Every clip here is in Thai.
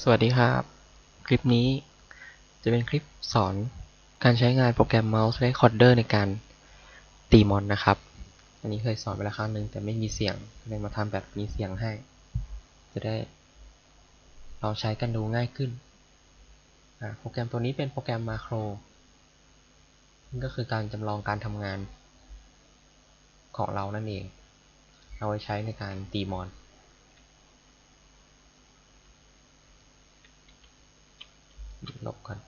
สวัสดีครับ คลิปนี้จะเป็นคลิปสอนการใช้งานโปรแกรม Mouse Recorder ในการตีมอนนะครับ อันนี้เคยสอนไปแล้วครั้งหนึ่งแต่ไม่มีเสียงเลยมาทำแบบมีเสียงให้ จะได้ลองใช้กันดูง่ายขึ้น โปรแกรมตัวนี้เป็นโปรแกรมมาโครนั่ก็คือการจำลองการทำงานของเรานั่นเอง เอาไว้ใช้ในการตีมอน ลบก่อน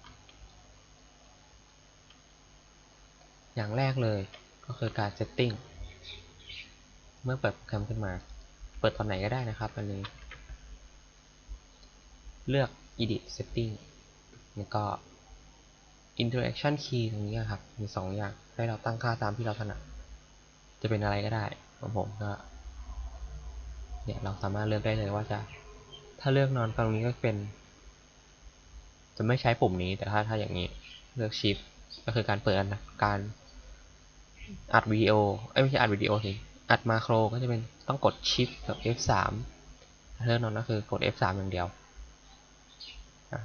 อย่างแรกเลยก็คือการ setting เมื่อเปิดโปรแกรมขึ้นมา เปิดตอนไหนก็ได้นะครับอันนี้ เลือก edit setting แล้วก็ interaction key ตรงนี้ครับ มี 2 อย่าง ให้เราตั้งค่าตามที่เราถนัด จะเป็นอะไรก็ได้ของผมก็ เนี่ยเราสามารถเลือกได้เลยว่าจะ ถ้าเลือกนอนตรงนี้ก็เป็น จะไม่ใช้ปุ่มนี้ แต่ถ้าถ้าอย่างนี้ เลือก Shift ก็คือการเปิดการ อัดวิดีโอเอ้ยไม่ใช่อัดวิดีโอสิอัดมาโครก็จะเป็นต้องกด Shift กับ F3 เลือกนอนก็คือกด F3 อย่างเดียว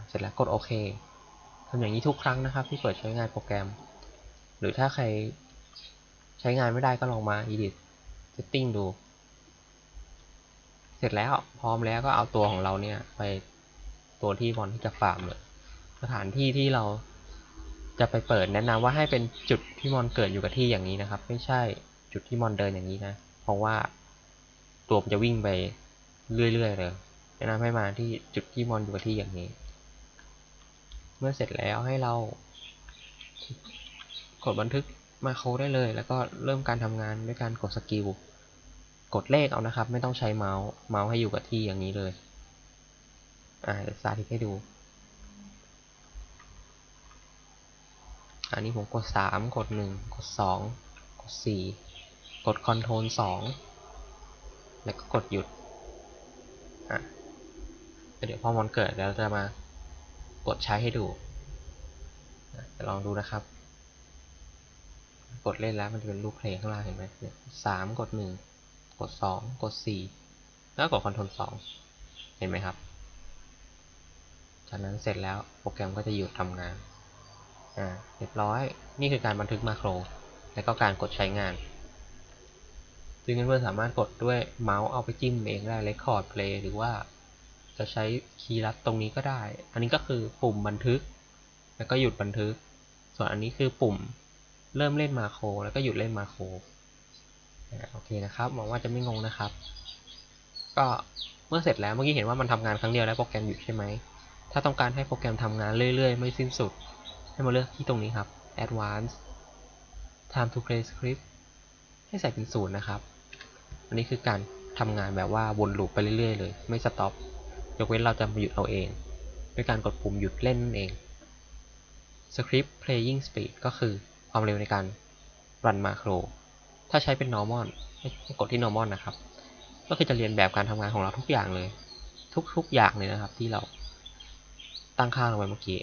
เสร็จแล้วกดโอเคทำอย่างนี้ทุกครั้งนะครับ ที่เปิดใช้งานโปรแกรม หรือถ้าใครใช้งานไม่ได้ก็ลองมา edit setting ดู เสร็จแล้วพร้อมแล้วก็เอาตัวของเราเนี่ย ไปตัวที่บอลที่จะฟาร์มเลยสถานที่ที่เรา จะไปเปิดแนะนำว่าให้เป็นจุดที่มอนเกิดอยู่กับที่อย่างนี้นะครับ ไม่ใช่จุดที่มอนเดินอย่างนี้นะ เพราะว่าตัวมันจะวิ่งไปเรื่อยๆเลยแนะนำให้มาที่จุดที่มอนอยู่กับที่อย่างนี้ เมื่อเสร็จแล้วให้เรา กดบันทึกมาโคได้เลย แล้วก็เริ่มการทำงานด้วยการกดสกิลกดเลขเอานะครับ ไม่ต้องใช้เมาส์เมาส์ให้อยู่กับที่อย่างนี้เลยอ่าเดี๋ยวสาธิตให้ดู อันนี้ผมกด 3 กด 1 กด 2 กด 4 กด Ctrl 2 แล้วก็กดหยุดอะเดี๋ยวพอมันเกิดแล้วจะมากดใช้ให้ดูจะลองดูนะครับ กดเล่นแล้วมันจะเป็นรูปเพลงข้างล่างเห็นไหมเนี่ยสามกด1กด2กด4แล้วกด Ctrl 2เห็นไหมครับ จากนั้นเสร็จแล้วโปรแกรมก็จะหยุดทำงาน อ่าเรียบร้อย นี่คือการบันทึกมาโคร และก็การกดใช้งาน ซึ่งเพื่อนๆสามารถกดด้วยเมาส์เอาไปจิ้มเองได้ Record Play หรือว่าจะใช้คีย์ลัดตรงนี้ก็ได้ อันนี้ก็คือปุ่มบันทึก แล้วก็หยุดบันทึก ส่วนอันนี้คือปุ่มเริ่มเล่นมาโคร แล้วก็หยุดเล่นมาโครโอเคนะครับหวังว่าจะไม่งงนะครับ ก็เมื่อเสร็จแล้วเมื่อกี้เห็นว่ามันทำงานครั้งเดียวแล้วโปรแกรมหยุดใช่ไหม ถ้าต้องการให้โปรแกรมทำงานเรื่อยๆ ไม่สิ้นสุด ให้มาเลือกที่ตรงนี้ครับ Advanced Time to Play Script ให้ใส่เป็นศูนย์นะครับ อันนี้คือการทำงานแบบว่าวนลูปไปเรื่อยๆ เลย ไม่สต็อป ยกเว้นเราจะมาหยุดเอาเอง ด้วยการกดปุ่มหยุดเล่นนั่นเอง Script Playing Speed ก็คือความเร็วในการรันมาโคร ถ้าใช้เป็น normal ให้กดที่ normal นะครับ ก็คือจะเรียนแบบการทำงานของเราทุกอย่างเลย ทุกๆอย่างเลยนะครับที่เราตั้งค่าลงไปเมื่อกี้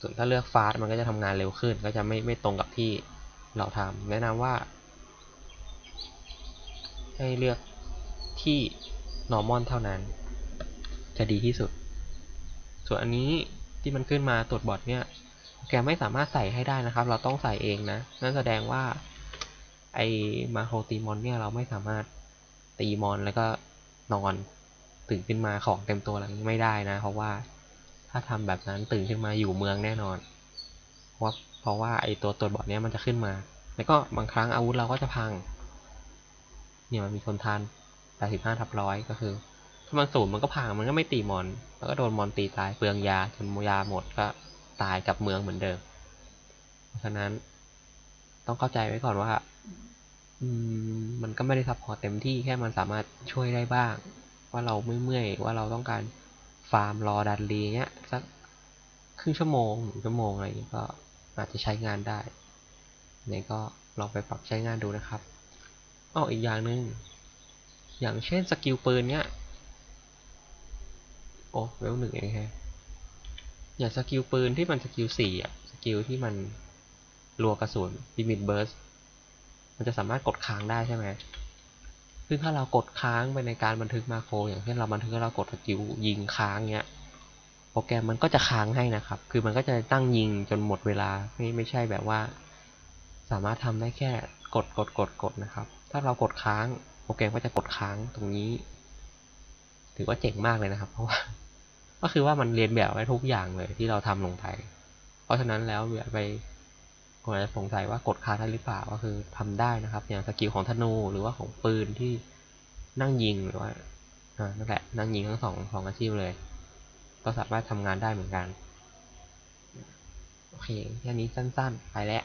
ส่วนถ้าเลือกฟาสมันก็จะทำงานเร็วขึ้น ก็จะไม่ไม่ตรงกับที่เราทำแนะนำว่า ให้เลือกที่ normal เท่านั้น จะดีที่สุด ส่วนอันนี้ที่มันขึ้นมาตรวจบอทเนี่ยแกไม่สามารถใส่ให้ได้นะครับ เราต้องใส่เองนะ นั่นแสดงว่าไอมาโครตีมอนเนี่ยเราไม่สามารถตีมอนแล้วก็นอนตื่นขึ้นมาของเต็มตัวอะไรไม่ได้นะ เพราะว่า ถ้าทำแบบนั้นตื่นขึ้นมาอยู่เมืองแน่นอน เพราะว่าเพราะว่าไอตัวตรวจบอทเนี้ยมันจะขึ้นมา แล้วก็บางครั้งอาวุธเราก็จะพัง เนี่ยมันมีทนทาน85ทับร้อยก็คือ ถ้ามันศูนย์มันก็พังมันก็ไม่ตีมอน แล้วก็โดนมอนตีตายเปลืองยาจนยาหมดก็ตายกับเมืองเหมือนเดิม เพราะฉะนั้นต้องเข้าใจไว้ก่อนว่า อืมมันก็ไม่ได้ซัพพอร์ตเต็มที่แค่มันสามารถช่วยได้บ้าง ว่าเราไม่เมื่อยว่าเราต้องการ ฟาร์มรอดันรีเงี้ยสักครึ่งชั่วโมงหนึ่งชั่วโมงอะไรอย่างงี้ก็อาจจะใช้งานได้เนี่ยก็ลองไปปรับใช้งานดูนะครับอ้ออีกอย่างหนึ่งอย่างเช่นสกิลปืนเนี้ยโอ้เวลหนึ่งเองแฮะอย่างสกิลปืนที่มันสกิลสี่อะสกิลที่มันรัวกระสุนลิมิตเบิร์สมันจะสามารถกดค้างได้ใช่ไหม ซึ่งถ้าเรากดค้างไปในการบันทึกมาโคร อย่างเช่นเราบันทึกแล้วเรากดสกิลยิงค้างเงี้ย โปรแกรมมันก็จะค้างให้นะครับ คือมันก็จะตั้งยิงจนหมดเวลา ไม่ไม่ใช่แบบว่า สามารถทำได้แค่กดกดกดกดนะครับ ถ้าเรากดค้าง โปรแกรมก็จะกดค้างตรงนี้ ถือว่าเจ๋งมากเลยนะครับ เพราะว่า ก็คือว่ามันเรียนแบบไว้ทุกอย่างเลยที่เราทำลงไป เพราะฉะนั้นแล้วอย่าไป คนอาจจะสงสัยว่ากดค้างได้หรือเปล่าก็คือทำได้นะครับ อย่างสกิลของธนูหรือว่าของปืนที่นั่งยิงหรือว่านั่นแหละนั่งยิงทั้งสองสองอาชีพเลย ก็สามารถทำงานได้เหมือนกัน โอเคแค่นี้สั้นๆ ไปแล้ว